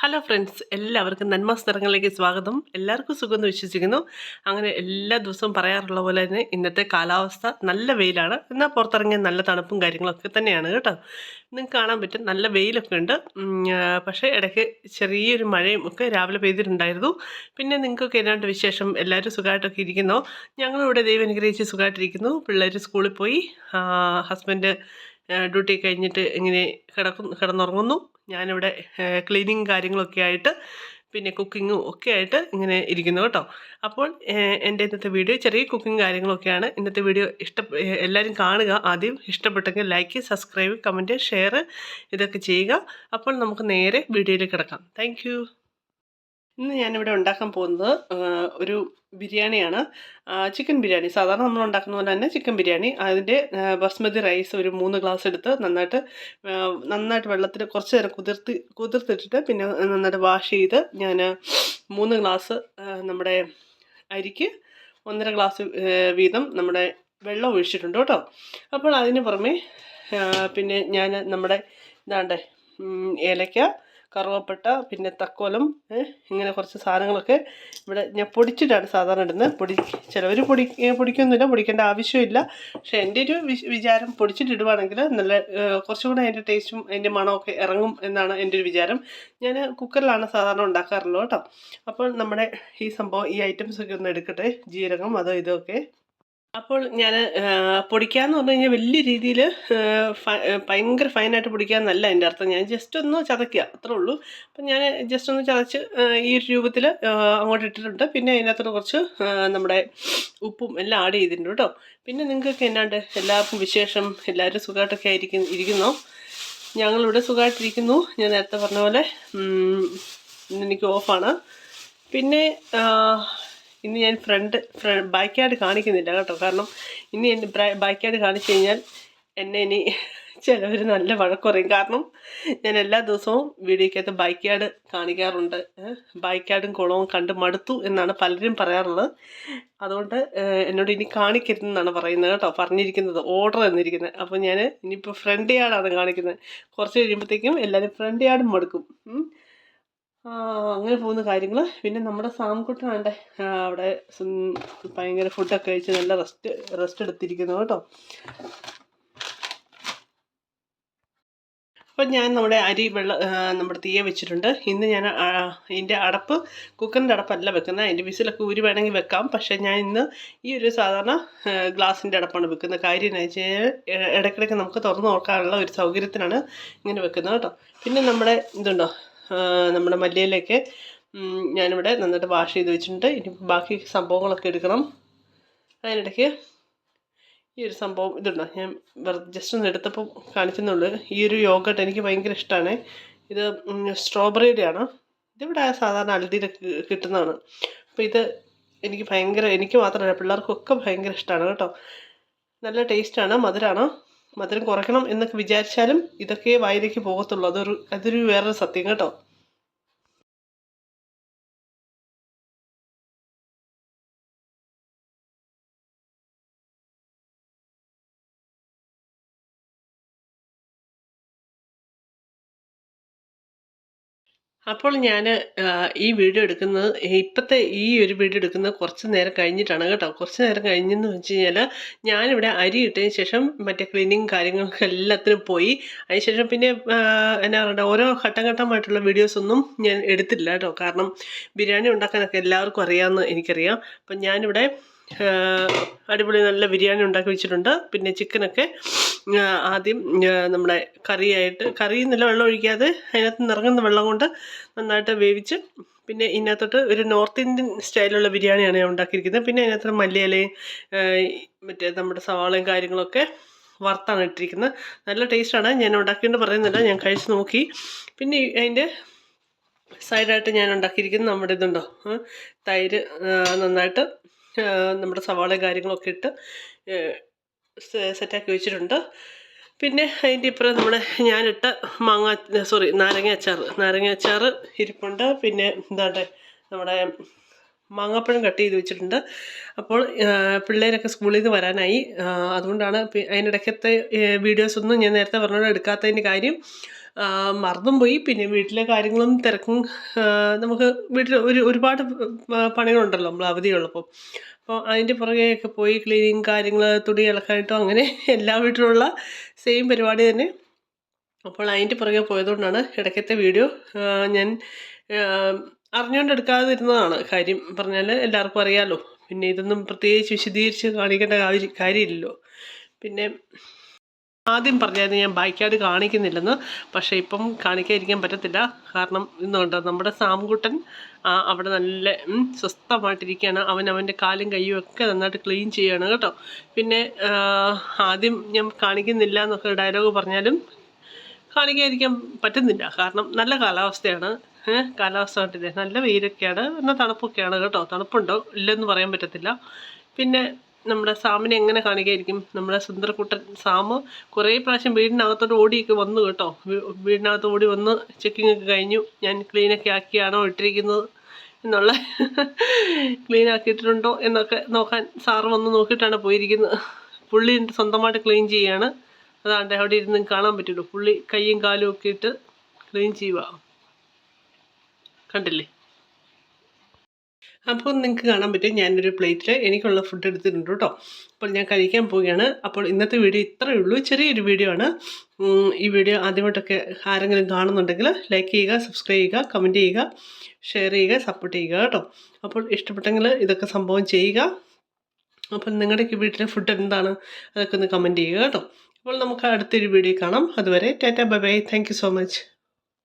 Hello friends എല്ലാവർക്കും നന്മാസ് നിറങ്ങളിലേക്ക് സ്വാഗതം. എല്ലാവർക്കും സുഖമെന്ന് വിശ്വസിക്കുന്നു. അങ്ങനെ എല്ലാ ദിവസവും പറയാറുള്ള പോലെ തന്നെ ഇന്നത്തെ കാലാവസ്ഥ നല്ല വെയിലാണ്. എന്നാൽ പുറത്തിറങ്ങിയ നല്ല തണുപ്പും കാര്യങ്ങളൊക്കെ തന്നെയാണ് കേട്ടോ. നിങ്ങൾക്ക് കാണാൻ പറ്റും നല്ല വെയിലൊക്കെ ഉണ്ട്. പക്ഷേ ഇടയ്ക്ക് ചെറിയൊരു മഴയും ഒക്കെ രാവിലെ പെയ്തിട്ടുണ്ടായിരുന്നു. പിന്നെ നിങ്ങൾക്കൊക്കെ എന്നാണ്ട് വിശേഷം? എല്ലാവരും സുഖമായിട്ടൊക്കെ ഇരിക്കുന്നോ? ഞങ്ങളിവിടെ ദൈവം അനുഗ്രഹിച്ച് സുഖമായിട്ടിരിക്കുന്നു. പിള്ളേർ സ്കൂളിൽ പോയി. ഹസ്ബൻഡ് ഡ്യൂട്ടി കഴിഞ്ഞിട്ട് ഇങ്ങനെ കിടക്കുന്നു കിടന്നുറങ്ങുന്നു. ഞാനിവിടെ ക്ലീനിങ് കാര്യങ്ങളൊക്കെ ആയിട്ട് പിന്നെ കുക്കിങ്ങും ഒക്കെ ആയിട്ട് ഇങ്ങനെ ഇരിക്കുന്നു കേട്ടോ. അപ്പോൾ എന്റെ ഇന്നത്തെ വീഡിയോ ചെറിയ കുക്കിംഗ് കാര്യങ്ങളൊക്കെയാണ്. ഇന്നത്തെ വീഡിയോ ഇഷ്ട എല്ലാവരും കാണുക. ആദ്യം ഇഷ്ടപ്പെട്ടെങ്കിൽ ലൈക്ക് സബ്സ്ക്രൈബ് കമന്റ് ഷെയർ ഇതൊക്കെ ചെയ്യുക. അപ്പോൾ നമുക്ക് നേരെ വീഡിയോയിലേക്ക് കിടക്കാം. താങ്ക് ഇന്ന് ഞാനിവിടെ ഉണ്ടാക്കാൻ പോകുന്നത് ഒരു ബിരിയാണിയാണ്. ചിക്കൻ ബിരിയാണി. സാധാരണ നമ്മൾ ഉണ്ടാക്കുന്ന പോലെ തന്നെ ചിക്കൻ ബിരിയാണി. അതിന്റെ ബസ്മതി റൈസ് ഒരു മൂന്ന് ഗ്ലാസ് എടുത്ത് നന്നായിട്ട് നന്നായിട്ട് വെള്ളത്തിൽ കുറച്ച് നേരം കുതിർത്തി കുതിർത്തിട്ടിട്ട് പിന്നെ നന്നായിട്ട് വാഷ് ചെയ്ത് ഞാൻ മൂന്ന് ഗ്ലാസ് നമ്മുടെ അരിക്ക് ഒന്നര ഗ്ലാസ് വീതം നമ്മുടെ വെള്ളം ഒഴിച്ചിട്ടുണ്ട് കേട്ടോ. അപ്പോൾ അതിന് പുറമെ പിന്നെ ഞാൻ നമ്മുടെ ഇതാണ്ടേ ഏലക്ക കറുവപ്പട്ട പിന്നെ തക്കോലം ഇങ്ങനെ കുറച്ച് സാധനങ്ങളൊക്കെ ഇവിടെ ഞാൻ പൊടിച്ചിട്ടാണ് സാധാരണ ഇടുന്നത് പൊടി ചിലവർ പൊടി പൊടിക്കൊന്നുമില്ല പൊടിക്കേണ്ട ആവശ്യമില്ല. പക്ഷെ എന്റെ ഒരു വിചാരം പൊടിച്ചിട്ടിടുവാണെങ്കിൽ നല്ല കുറച്ചുകൂടെ കുറച്ചും കൂടെ അതിന്റെ ടേസ്റ്റും അതിന്റെ മണമൊക്കെ ഇറങ്ങും എന്നാണ് എന്റെ ഒരു വിചാരം. ഞാൻ കുക്കറിലാണ് സാധാരണ ഉണ്ടാക്കാറുള്ളത് കേട്ടോ. അപ്പോൾ നമ്മുടെ ഈ സംഭവം ഈ ഐറ്റംസൊക്കെ ഒന്ന് എടുക്കട്ടെ. ജീരകം അതോ ഇതൊക്കെ അപ്പോൾ ഞാൻ പൊടിക്കാന്ന് പറഞ്ഞു കഴിഞ്ഞാൽ വലിയ രീതിയിൽ ഭയങ്കര ഫൈനായിട്ട് പൊടിക്കാന്നല്ല എന്റെ അർത്ഥം. ഞാൻ ജസ്റ്റ് ഒന്ന് ചതയ്ക്കുക അത്രേ ഉള്ളൂ. അപ്പം ഞാൻ ജസ്റ്റ് ഒന്ന് ചതച്ച് ഈ ഒരു രൂപത്തിൽ അങ്ങോട്ട് ഇട്ടിട്ടുണ്ട്. പിന്നെ അതിനകത്തോട് കുറച്ച് നമ്മുടെ ഉപ്പും എല്ലാം ആഡ് ചെയ്തിട്ടുണ്ട് കേട്ടോ. പിന്നെ നിങ്ങൾക്കൊക്കെ എന്നാണ്ട് എല്ലാവർക്കും വിശേഷം? എല്ലാവരും സുഖമായിട്ടൊക്കെ ആയിരിക്കും ഇരിക്കുന്നോ? ഞങ്ങളിവിടെ സുഖമായിട്ടിരിക്കുന്നു ഞാൻ നേരത്തെ പറഞ്ഞ പോലെ എനിക്ക് ഓഫാണ് പിന്നെ ആ, ഇന്ന് ഞാൻ ഫ്രണ്ട് ബാക്ക് കാണിക്കുന്നില്ല കേട്ടോ. കാരണം ഇനി എന്റെ ബാക്ക് യാർഡ് കാണിച്ചു കഴിഞ്ഞാൽ എന്നെ ഇനി ചിലവർ നല്ല വഴക്കുറയും കാരണം ഞാൻ എല്ലാ ദിവസവും വീഡിയോക്കകത്ത് ബൈക്ക് യാർഡ് കാണിക്കാറുണ്ട്. ബൈക്ക് യാർഡും കുളവും കണ്ട് മടുത്തു എന്നാണ് പലരും പറയാറുള്ളത്. അതുകൊണ്ട് എന്നോട് ഇനി കാണിക്കരുതെന്നാണ് പറയുന്നത് കേട്ടോ. പറഞ്ഞിരിക്കുന്നത് ഓർഡർ തന്നിരിക്കുന്നത്. അപ്പോൾ ഞാൻ ഇനിയിപ്പോൾ ഫ്രണ്ട് യാർഡാണ് കാണിക്കുന്നത്. കുറച്ച് കഴിയുമ്പോഴത്തേക്കും എല്ലാവരും ഫ്രണ്ട് യാർഡും മടുക്കും അങ്ങനെ പോകുന്ന കാര്യങ്ങൾ പിന്നെ നമ്മുടെ സാംകുട്ടനാണ്ടെ അവിടെ ഭയങ്കര ഫുഡൊക്കെ കഴിച്ച് നല്ല റെസ്റ്റ് റെസ്റ്റ് എടുത്തിരിക്കുന്നു കേട്ടോ. അപ്പം ഞാൻ നമ്മുടെ അരി വെള്ള നമ്മുടെ തീയെ വെച്ചിട്ടുണ്ട്. ഇന്ന് ഞാൻ ഇതിന്റെ അടപ്പ് കുക്കറിന്റെ അടപ്പല്ല വെക്കുന്നത്. അതിന്റെ വിസിലൊക്കെ ഊരി വേണമെങ്കിൽ വെക്കാം. പക്ഷേ ഞാൻ ഇന്ന് ഈ ഒരു സാധാരണ ഗ്ലാസിന്റെ അടപ്പാണ് വെക്കുന്നത്. കാര്യം എന്ന് വെച്ച് ഇടയ്ക്കിടയ്ക്ക് നമുക്ക് തുറന്ന് നോക്കാനുള്ള ഒരു സൗകര്യത്തിനാണ് ഇങ്ങനെ വെക്കുന്നത് കേട്ടോ. പിന്നെ നമ്മുടെ ഇതുണ്ടോ നമ്മുടെ മല്ലിയിലൊക്കെ ഞാനിവിടെ നന്നായിട്ട് വാഷ് ചെയ്ത് വെച്ചിട്ടുണ്ട്. ഇനി ബാക്കി സംഭവങ്ങളൊക്കെ എടുക്കണം. അതിനിടയ്ക്ക് ഈ ഒരു സംഭവം ഇതുണ്ടോ? ഞാൻ വെറുതെ ജസ്റ്റ് ഒന്ന് എടുത്തപ്പോൾ കാണിച്ചെന്നുള്ളൂ ഈ ഒരു യോഗട്ട് എനിക്ക് ഭയങ്കര ഇഷ്ടമാണ് ഇത് സ്ട്രോബെറിയുടെ ആണ് ഇതിവിടെ സാധാരണ അൽദിയിലൊക്കെ കിട്ടുന്നതാണ്. അപ്പോൾ ഇത് എനിക്ക് ഭയങ്കര എനിക്ക് മാത്രമല്ല പിള്ളേർക്കൊക്കെ ഭയങ്കര ഇഷ്ടമാണ് കേട്ടോ. നല്ല ടേസ്റ്റാണ് മധുരമാണ് മധുരം കുറയ്ക്കണം എന്നൊക്കെ വിചാരിച്ചാലും ഇതൊക്കെ വായിലേക്ക് പോകത്തുള്ളൂ. അതൊരു അതൊരു വേറൊരു സത്യം കേട്ടോ. അപ്പോൾ ഞാൻ ഈ വീഡിയോ എടുക്കുന്നത് ഇപ്പോഴത്തെ ഈ ഒരു വീഡിയോ എടുക്കുന്നത് കുറച്ച് നേരം കഴിഞ്ഞിട്ടാണ് കേട്ടോ. കുറച്ച് നേരം കഴിഞ്ഞെന്ന് വെച്ച് കഴിഞ്ഞാൽ ഞാനിവിടെ അരി ഇട്ടതിന് ശേഷം മറ്റേ ക്ലീനിങ് കാര്യങ്ങൾക്ക് എല്ലാത്തിനും പോയി. അതിനുശേഷം പിന്നെ എന്നാ പറയുക ഓരോ ഘട്ടം ഘട്ടമായിട്ടുള്ള വീഡിയോസ് ഒന്നും ഞാൻ എടുത്തില്ല കേട്ടോ. കാരണം ബിരിയാണി ഉണ്ടാക്കാനൊക്കെ എല്ലാവർക്കും അറിയാമെന്ന് എനിക്കറിയാം. അപ്പം ഞാനിവിടെ അടിപൊളി നല്ല ബിരിയാണി ഉണ്ടാക്കി വെച്ചിട്ടുണ്ട്. പിന്നെ ചിക്കനൊക്കെ ആദ്യം നമ്മുടെ കറിയായിട്ട് കറിയിൽ നല്ല വെള്ളം ഒഴിക്കാതെ അതിനകത്ത് നിറങ്ങുന്ന വെള്ളം കൊണ്ട് നന്നായിട്ട് വേവിച്ച് പിന്നെ ഇതിനകത്തോട്ട് ഒരു നോർത്ത് ഇന്ത്യൻ സ്റ്റൈലുള്ള ബിരിയാണിയാണ് ഞാൻ ഉണ്ടാക്കിയിരിക്കുന്നത്. പിന്നെ അതിനകത്ത് മല്ലിയിലയും മറ്റേ നമ്മുടെ സവാളയും കാര്യങ്ങളൊക്കെ വറുത്താണ് ഇട്ടിരിക്കുന്നത്. നല്ല ടേസ്റ്റാണ്. ഞാൻ ഉണ്ടാക്കിയിട്ട് പറയുന്നില്ല. ഞാൻ കഴിച്ച് നോക്കി. പിന്നെ അതിന്റെ സൈഡായിട്ട് ഞാൻ ഉണ്ടാക്കിയിരിക്കുന്നത് നമ്മുടെ ഇതുണ്ടോ തൈര് നന്നായിട്ട് നമ്മുടെ സവാള കാര്യങ്ങളൊക്കെ ഇട്ട് സെറ്റാക്കി വെച്ചിട്ടുണ്ട്. പിന്നെ അതിന്റെ ഇപ്പുറം നമ്മുടെ ഞാനിട്ട മാങ്ങ സോറി നാരങ്ങ അച്ചാർ നാരങ്ങ അച്ചാർ ഇരിപ്പുണ്ട്. പിന്നെ എന്താണ്ട് നമ്മുടെ മാങ്ങാപ്പഴം കട്ട് ചെയ്ത് വെച്ചിട്ടുണ്ട്. അപ്പോൾ പിള്ളേരൊക്കെ സ്കൂളിൽ നിന്ന് വരാനായി. അതുകൊണ്ടാണ് അതിനിടയ്ക്കത്തെ വീഡിയോസ് ഒന്നും ഞാൻ നേരത്തെ പറഞ്ഞോട് എടുക്കാത്തതിന്റെ കാര്യം മറന്നും പോയി പിന്നെ വീട്ടിലെ കാര്യങ്ങളും തിരക്കും നമുക്ക് വീട്ടിൽ ഒരു ഒരുപാട് പണികളുണ്ടല്ലോ നമ്മൾ അവധിയുള്ളപ്പോൾ. അപ്പോൾ അതിന്റെ പുറകെയൊക്കെ പോയി ക്ലീനിങ് കാര്യങ്ങൾ തുണി ഇളക്കായിട്ടും അങ്ങനെ എല്ലാ വീട്ടിലുള്ള സെയിം പരിപാടി തന്നെ. അപ്പോൾ അതിന്റെ പുറകെ പോയതുകൊണ്ടാണ് ഇടയ്ക്കത്തെ വീഡിയോ ഞാൻ അറിഞ്ഞുകൊണ്ട് എടുക്കാതിരുന്നതാണ് കാര്യം പറഞ്ഞാൽ എല്ലാവർക്കും അറിയാമല്ലോ പിന്നെ ഇതൊന്നും പ്രത്യേകിച്ച് വിശദീകരിച്ച് കാണിക്കേണ്ട കാര്യ- കാര്യമില്ലല്ലോ. പിന്നെ ആദ്യം പറഞ്ഞായിരുന്നു ഞാൻ ബൈക്കാർഡ് കാണിക്കുന്നില്ലെന്ന്. പക്ഷേ ഇപ്പം കാണിക്കാതിരിക്കാൻ പറ്റത്തില്ല. കാരണം ഇന്നുണ്ട് നമ്മുടെ സാംകുട്ടൻ അവിടെ നല്ല സ്വസ്ഥമായിട്ടിരിക്കുകയാണ്. അവൻ അവന്റെ കാലും കൈയും ഒക്കെ നന്നായിട്ട് ക്ലീൻ ചെയ്യുകയാണ് കേട്ടോ. പിന്നെ ആദ്യം ഞാൻ കാണിക്കുന്നില്ല എന്നൊക്കെ ഡയലോഗ് പറഞ്ഞാലും കാണിക്കാതിരിക്കാൻ പറ്റുന്നില്ല. കാരണം നല്ല കാലാവസ്ഥയാണ്. കാലാവസ്ഥ നല്ല വെയിലൊക്കെയാണ്. എന്നാൽ തണുപ്പൊക്കെയാണ് കേട്ടോ. തണുപ്പുണ്ടോ? ഇല്ലെന്ന് പറയാൻ പറ്റത്തില്ല. പിന്നെ നമ്മുടെ സാമിനെ എങ്ങനെ കാണുകയായിരിക്കും നമ്മുടെ സുന്ദരക്കുട്ടൻ സാമ് കുറേ പ്രാവശ്യം വീടിനകത്തോട്ട് ഓടിയൊക്കെ വന്നു കേട്ടോ. വീടിനകത്ത് ഓടി വന്ന് ചെക്കിംഗ് ഒക്കെ കഴിഞ്ഞു. ഞാൻ ക്ലീനൊക്കെ ആക്കിയാണോ ഇട്ടിരിക്കുന്നത് എന്നുള്ള ക്ലീൻ ആക്കിയിട്ടുണ്ടോ എന്നൊക്കെ നോക്കാൻ സാറ് വന്ന് നോക്കിയിട്ടാണ് പോയിരിക്കുന്നത്. പുള്ളി സ്വന്തമായിട്ട് ക്ലീൻ ചെയ്യുകയാണ് അതാണ്ട് അവിടെ ഇരുന്ന് കാണാൻ പറ്റുള്ളൂ. പുള്ളി കൈയും കാലും ഒക്കെ ഇട്ട് ക്ലീൻ ചെയ്യുക കണ്ടില്ലേ? അപ്പോൾ നിങ്ങൾക്ക് കാണാൻ പറ്റും ഞാനൊരു പ്ലേറ്റിൽ എനിക്കുള്ള ഫുഡ് എടുത്തിട്ടുണ്ട് കേട്ടോ. അപ്പോൾ ഞാൻ കഴിക്കാൻ പോവുകയാണ്. അപ്പോൾ ഇന്നത്തെ വീഡിയോ ഇത്രയേ ഉള്ളൂ. ചെറിയൊരു വീഡിയോ ആണ്. ഈ വീഡിയോ ആദ്യമായിട്ടൊക്കെ ആരെങ്കിലും കാണുന്നുണ്ടെങ്കിൽ ലൈക്ക് ചെയ്യുക സബ്സ്ക്രൈബ് ചെയ്യുക കമന്റ് ചെയ്യുക ഷെയർ ചെയ്യുക സപ്പോർട്ട് ചെയ്യുക കേട്ടോ. അപ്പോൾ ഇഷ്ടപ്പെട്ടെങ്കിൽ ഇതൊക്കെ സംഭവം ചെയ്യുക. അപ്പം നിങ്ങളുടെയൊക്കെ വീട്ടിലെ ഫുഡ് എന്താണ്? അതൊക്കെ ഒന്ന് കമന്റ് ചെയ്യുക കേട്ടോ. അപ്പോൾ നമുക്ക് അടുത്തൊരു വീഡിയോ കാണാം. അതുവരെ tata bye bye. Thank so much